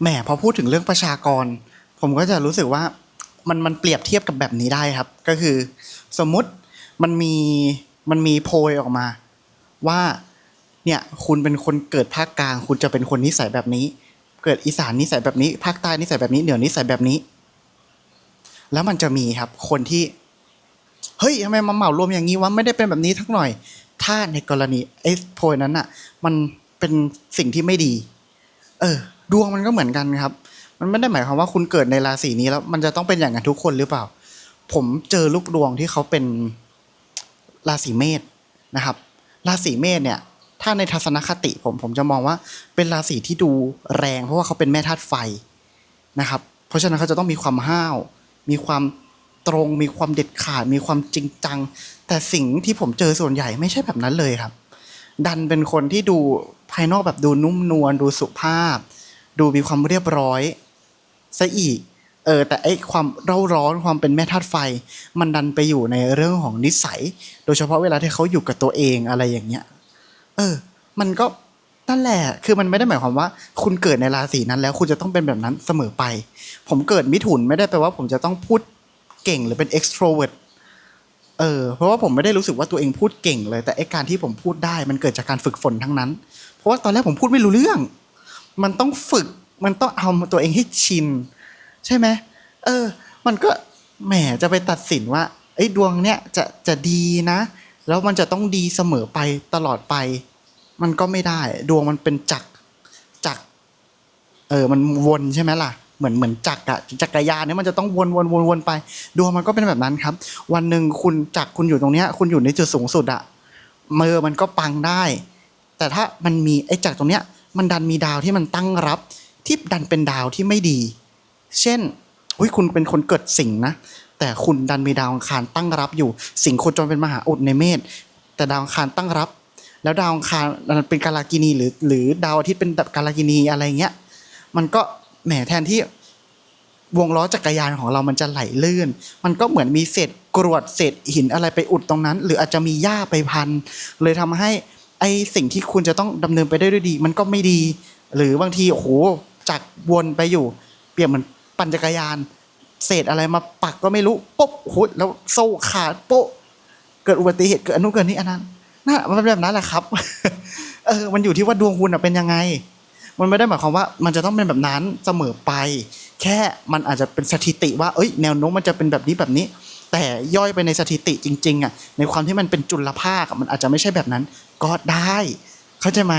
แหมพอพูดถึงเรื่องประชากร ผมก็จะรู้สึกว่ามันมันเปรียบเทียบกับแบบนี้ได้ครับ ก็คือ สมมุติมันมีมันมีโพยออกมา ว่าเนี่ยคุณเป็นคนเกิดภาคกลาง คุณจะเป็นคนนิสัยแบบนี้ เกิดอีสานนิสัยแบบนี้ ภาคใต้นิสัยแบบนี้เหนือนิสัยแบบนี้ แล้วมันจะมีครับคนที่เฮ้ยทำไมมาเหมารวมอย่างนี้วะไม่ได้เป็นแบบนี้ทั้งหน่อย ถ้าในกรณีไอ้โพยนั้นอะ มันเป็นสิ่งที่ไม่ดี เออ ดวงมันก็เหมือนกันครับ มันไม่ได้หมายความว่าคุณเกิดในราศีนี้แล้ว มันจะต้องเป็นอย่างนั้นทุกคนหรือเปล่า ผมเจอลูกดวงที่เขาเป็นราศีเมษนะครับ ราศีเมษเนี่ย ถ้าในทัศนคติผมผมจะมองว่าเป็นราศีที่ดูแรง เพราะว่าเขาเป็นแม่ธาตุไฟนะครับ เพราะฉะนั้นเขาจะต้องมีความห้าว มีความตรงมีความเด็ดขาดมีความจริงจัง แต่สิ่งที่ผมเจอส่วนใหญ่ไม่ใช่แบบนั้นเลยครับ ดันเป็นคนที่ดูภายนอกแบบดูนุ่มนวลดูสุภาพ ดูมีความเรียบร้อยซะอีกเออแต่ไอ้ความเร่าร้อนความเป็นแม่ธาตุไฟ มันดันไปอยู่ในเรื่องของนิสัย โดยเฉพาะเวลาที่เขาอยู่กับตัวเองอะไรอย่างเงี้ยเออ มันก็นั่นแหละคือมันไม่ได้หมายความว่า คุณเกิดในราศีนั้นแล้วคุณจะต้องเป็นแบบนั้นเสมอไป ผมเกิดมิถุนไม่ได้แปลว่าผมจะต้องพูดเก่งหรือเป็น extrovert เออเพราะว่าผมไม่ได้รู้สึกว่าตัวเองพูดเก่งเลย แต่ไอการที่ผมพูดได้มันเกิดจากการฝึกฝนทั้งนั้น เพราะว่าตอนแรกผมพูดไม่รู้เรื่อง มันต้องฝึก มันต้องเอาตัวเองให้ชิน ใช่ไหมเออ มันก็แหมจะไปตัดสินว่าไอ้ดวงเนี้ยจะจะดีนะ แล้วมันจะต้องดีเสมอไปตลอดไป มันก็ไม่ได้ ดวงมันเป็นจักรจักรเออมันวนใช่ไหมล่ะเหมือนเหมือนจักรอะจักรยานเนี่ยมันจะต้องวนวนวนวนไป ดวงมันก็เป็นแบบนั้นครับ วันหนึ่งคุณจักรคุณอยู่ตรงเนี้ย คุณอยู่ในจุดสูงสุดอะมือมันก็ปังได้ แต่ถ้ามันมีไอ้จักรตรงเนี้ย มันดันมีดาวที่มันตั้งรับ ที่ดันเป็นดาวที่ไม่ดี เช่นอุ้ยคุณเป็นคนเกิดสิงห์นะ แต่คุณดันมีดาวอังคารตั้งรับอยู่ สิงห์โคจรเป็นมหาอุดในเมษแต่ดาวอังคารตั้งรับ แล้วดาวอังคารมันเป็นกาลากินีหรือหรือดาวอาทิตย์เป็นแบบกาลากินีอะไรเงี้ยมันก็แหมแทนที่วงล้อจักรยานของเรามันจะไหลลื่น มันก็เหมือนมีเศษกรวดเศษหินอะไรไปอุดตรงนั้น หรืออาจจะมีหญ้าไปพัน เลยทำให้ ไอสิ่งที่คุณจะต้องดำเนินไปได้ด้วยดี มันก็ไม่ดี หรือบางทีโอ้โหจักวนไปอยู่ เปรียบเหมือนปั่นจักรยาน เศษอะไรมาปักก็ไม่รู้ปุ๊บโอ้โหแล้วโซ่ขาดโป๊ะเกิดอุบัติเหตุเกิดอนนุนเกิดนี้อันนั้นน่ะมันเป็นแบบนั้นแหละครับเออมันอยู่ที่ว่าดวงคุณเป็นยังไง มันไม่ได้หมายความว่า มันจะต้องเป็นแบบนั้นเสมอไป แค่มันอาจจะเป็นสถิติว่า เอ้ย แนวโน้มมันจะเป็นแบบนี้แบบนี้ แต่ย่อยไปในสถิติจริงๆอะในความที่มันเป็นจุลภาคมันอาจจะไม่ใช่แบบนั้นก็ได้ เข้าใจไหม